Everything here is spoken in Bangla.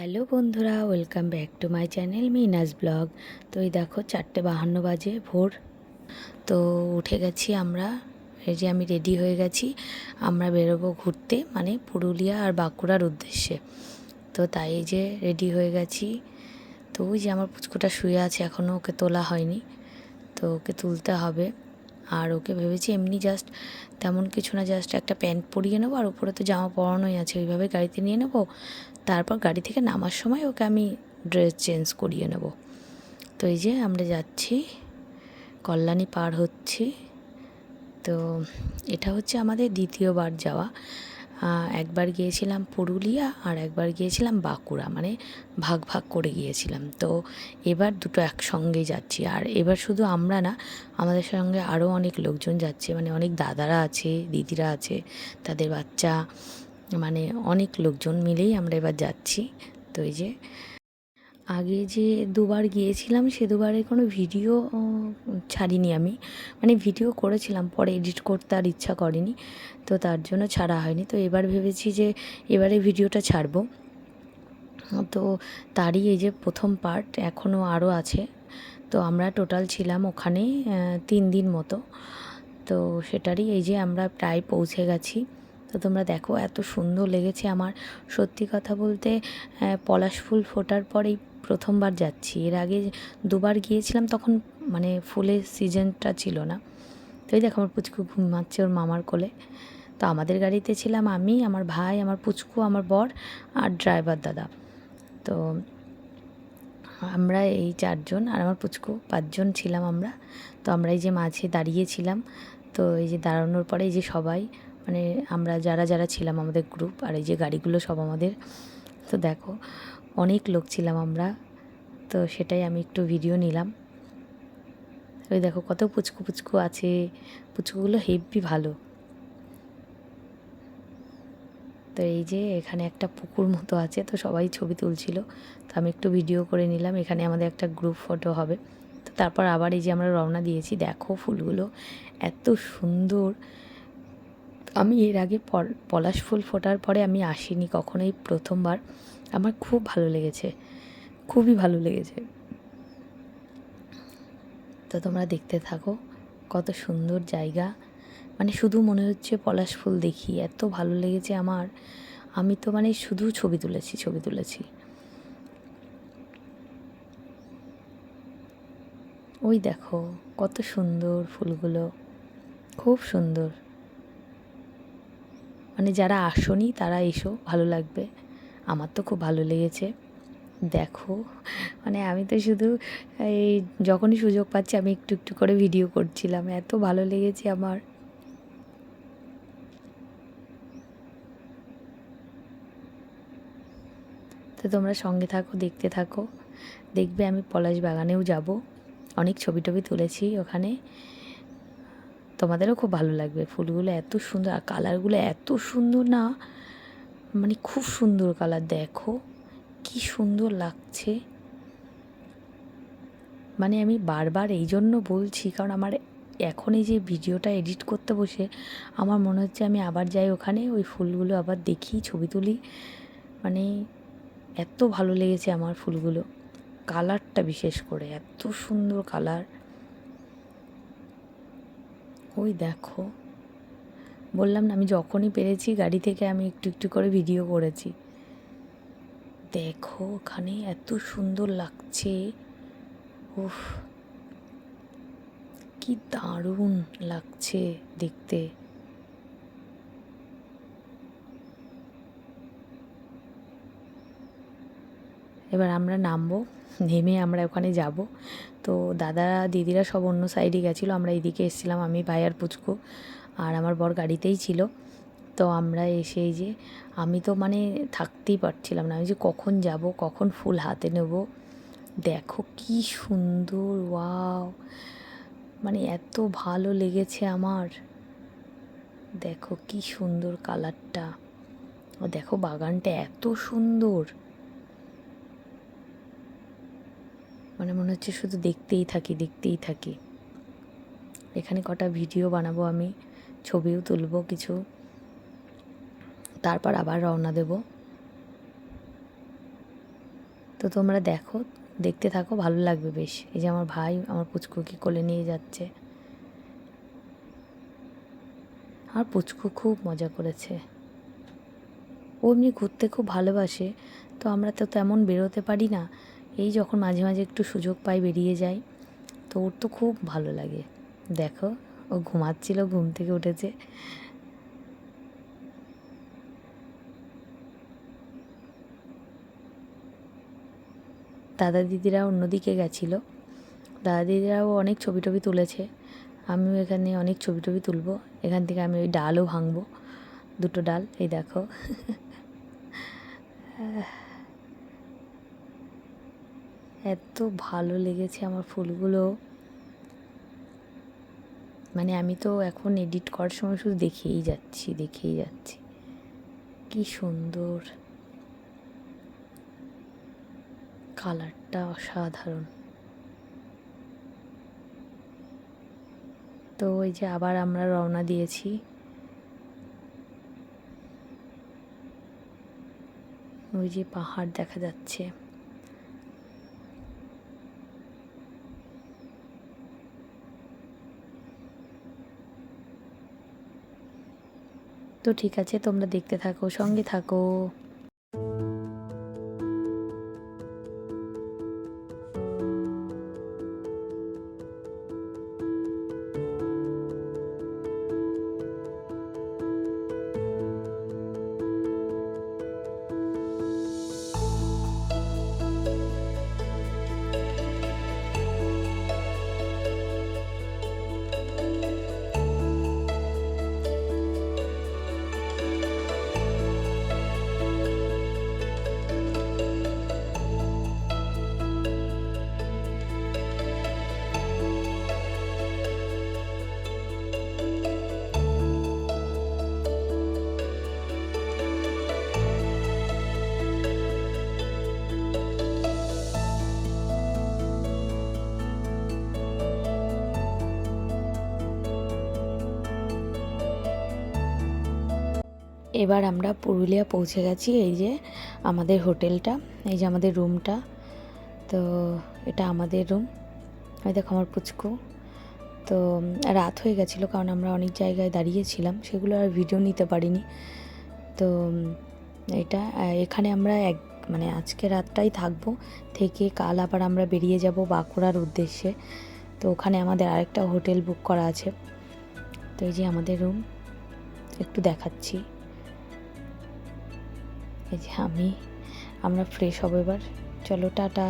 হ্যালো বন্ধুরা, welcome back to my channel Mina's blog. তো এই দেখো, চারটে বাহান্ন বাজে ভোর। তো উঠে গেছি আমরা, এই যে আমি রেডি হয়ে গেছি। আমরা বেরোবো ঘুরতে মানে পুরুলিয়া আর বাঁকুড়ার উদ্দেশ্যে। তো তাই যে রেডি হয়ে গেছি। তো ওই যে আমার পুচকুটা শুয়ে আছে এখনও ওকে তোলা হয়নি। তো ওকে তুলতে হবে। আর ওকে ভেবেছি এমনি জাস্ট তেমন কিছু না জাস্ট একটা প্যান্ট পরিয়ে নেব, আর উপরে তো জামা পরানোই আছে। ওইভাবে গাড়িতে নিয়ে নেব। তারপর গাড়ি থেকে নামার সময় ওকে আমি ড্রেস চেঞ্জ করিয়ে নেব। তো এই যে আমরা যাচ্ছি, কল্যাণী পার হচ্ছি। তো এটা হচ্ছে আমাদের দ্বিতীয়বার যাওয়া। একবার গিয়েছিলাম পুরুলিয়া আর একবার গিয়েছিলাম বাঁকুড়া মানে ভাগ ভাগ করে গিয়েছিলাম। তো এবার দুটো একসঙ্গেই যাচ্ছি। আর এবার শুধু আমরা না, আমাদের সঙ্গে আরও অনেক লোকজন যাচ্ছে মানে অনেক দাদারা আছে, দিদিরা আছে, তাদের বাচ্চা মানে অনেক লোকজন মিলেই আমরা এবার যাচ্ছি। তো এই যে, আগে যে দুবার গিয়েছিলাম, সে দুবারে কোনো ভিডিও ছাড়িনি আমি। মানে ভিডিও করেছিলাম, পরে এডিট করতে আর ইচ্ছা করেনি। তো তার জন্য ছাড়া হয়নি। তো এবার ভেবেছি যে, এবারে ভিডিওটা ছাড়বো। তো তারই এই যে প্রথম পার্ট এখনও আরও আছে। তো আমরা টোটাল ছিলাম ওখানে তিন দিন মতো। তো সেটারই এই যে আমরা প্রায় পৌঁছে গেছি। তো তোমরা দেখো, এত সুন্দর লেগেছে আমার। সত্যি কথা বলতে পলাশ ফুল ফোটার পরেই প্রথমবার যাচ্ছি। এর আগে দুবার গিয়েছিলাম, তখন মানে ফুলের সিজনটা ছিল না। তো এই দেখো, আমার পুচকু ঘুমাচ্ছে ওর মামার কোলে। তো আমাদের গাড়িতে ছিলাম আমি, আমার ভাই, আমার পুচকু, আমার বর আর ড্রাইভার দাদা। তো আমরা এই চারজন আর আমার পুচকু পাঁচজন ছিলাম আমরা। তো আমরা এই যে মাঝে দাঁড়িয়েছিলাম তো এই যে দাঁড়ানোর পরে এই যে সবাই মানে আমরা যারা যারা ছিলাম আমাদের গ্রুপ আর এই যে গাড়িগুলো সব আমাদের, তো দেখো অনেক লোক ছিলাম আমরা, তো সেটাই আমি একটু ভিডিও নিলাম। ওই দেখো কত পুচকু পুচকু আছে, পুচকুগুলো হেভি ভালো। তো এই যে এখানে একটা পুকুর মতো আছে, তো সবাই ছবি তুলছিল, তো আমি একটু ভিডিও করে নিলাম, এখানে আমাদের একটা গ্রুপ ফটো হবে। তো তারপর আবার এই যে আমরা রওনা দিয়েছি, দেখো ফুলগুলো এত সুন্দর আমি এর আগে পল- পলাশ ফুল ফোটার পরে আমি আসিনি কখনো এই প্রথমবার। আমার খুব ভালো লেগেছে। খুবই ভালো লেগেছে। তো তোমরা দেখতে থাকো কত সুন্দর জায়গা। মানে শুধু মনে হচ্ছে পলাশ ফুল দেখি, এত ভালো লেগেছে আমার। আমি তো মানে শুধু ছবি তুলেছি ছবি তুলেছি। ওই দেখো কত সুন্দর ফুলগুলো। খুব সুন্দর। মানে যারা আসনি, তারা এসো, ভালো লাগবে। আমার তো খুব ভালো লেগেছে। দেখো মানে আমি তো শুধু এই যখনই সুযোগ পাচ্ছি, আমি একটু একটু করে ভিডিও করছিলাম। এত ভালো লেগেছে আমার। তো তোমরা সঙ্গে থাকো, দেখতে থাকো। দেখবে আমি পলাশ বাগানেও যাব। অনেক ছবি টবি তুলেছি ওখানে। তোমাদেরও খুব ভালো লাগবে। ফুলগুলো এত সুন্দর আর কালারগুলো এত সুন্দর না মানে খুব সুন্দর কালার, দেখো। কি সুন্দর লাগছে। মানে আমি বারবার এই জন্য বলছি, কারণ আমার এখন এই যে ভিডিওটা এডিট করতে বসে, আমার মনে হচ্ছে আমি আবার যাই ওখানে, ওই ফুলগুলো আবার দেখি, ছবি তুলি। মানে এত ভালো লেগেছে আমার ফুলগুলো। কালারটা বিশেষ করে, এত সুন্দর কালার। ওই দেখো। বললাম না, আমি যখনই পেরেছি গাড়ি থেকে আমি একটু একটু করে ভিডিও করেছি। দেখো ওখানে এত সুন্দর লাগছে। উফ, কি দারুণ লাগছে দেখতে। এবার আমরা নামবো, নেমে আমরা ওখানে যাব। তো দাদা, দিদিরা সব অন্য সাইডে গেছিল, আমরা এদিকে এসেছিলাম, আমি, ভাই আর পুচকু আর আমার বর গাড়িতেই ছিল। তো আমরা এসে যে, আমি তো মানে থাকতেই পারছিলাম না, আমি যে কখন যাব, কখন ফুল হাতে নেব, দেখো কি সুন্দর, ওয়াও! মানে এত ভালো লেগেছে আমার। দেখো কি সুন্দর কালারটা দেখো বাগানটা এত সুন্দর। মানে মনে হচ্ছে শুধু দেখতেই থাকি দেখতেই থাকি। এখানে কটা ভিডিও বানাবো আমি, ছবিও তুলবো কিছু। তারপর আবার রওনা দেব। তো তোমরা দেখো, দেখতে থাকো, ভালো লাগবে বেশ। এই যে আমার ভাই আমার পুচকুকে কোলে নিয়ে যাচ্ছে। আর পুচকু খুব মজা করেছে। ও এমনি ঘুরতে খুব ভালোবাসে, তো আমরা তো তেমন বেরোতে পারি না। এই যখন মাঝে মাঝে একটু সুযোগ পাই বেরিয়ে যাই, তো ওর তো খুব ভালো লাগে। দেখো, ও ঘুমাচ্ছিল, ঘুম থেকে উঠেছে। দাদা দিদিরা অন্যদিকে গেছিল। দাদা দিদিরাও অনেক ছবি টবি তুলেছে। আমিও এখানে অনেক ছবি টবি তুলবো। এখান থেকে আমি ওই ডালও ভাঙবো। দুটো ডাল, এই দেখো। এত ভালো লেগেছে আমার ফুলগুলো। মানে আমি তো এখন এডিট করার সময় শুধু দেখেই যাচ্ছি দেখেই যাচ্ছি। কি সুন্দর। কালারটা অসাধারণ। তো ওই যে আবার আমরা রওনা দিয়েছি। ওই যে পাহাড় দেখা যাচ্ছে। তো ঠিক আছে তোমরা দেখতে থাকো সঙ্গে থাকো। এবার আমরা পুরুলিয়া পৌঁছে গেছি, এই যে আমাদের হোটেলটা, এই যে আমাদের রুমটা। তো এটা আমাদের রুম। ওই দেখো আমার পুচকু। তো রাত হয়ে গেছিল কারণ আমরা অনেক জায়গায় দাঁড়িয়েছিলাম সেগুলো আর ভিডিও নিতে পারিনি। তো এটা, এখানে আমরা এক মানে আজকে রাতটাই থাকব, থেকে কাল আবার আমরা বেরিয়ে যাব বাঁকুড়ার উদ্দেশ্যে। তো ওখানে আমাদের আরেকটা হোটেল বুক করা আছে। তো এই যে আমাদের রুম একটু দেখাচ্ছি। এই যে আমি আমরা ফ্রেশ হব এবার। চলো টাটা।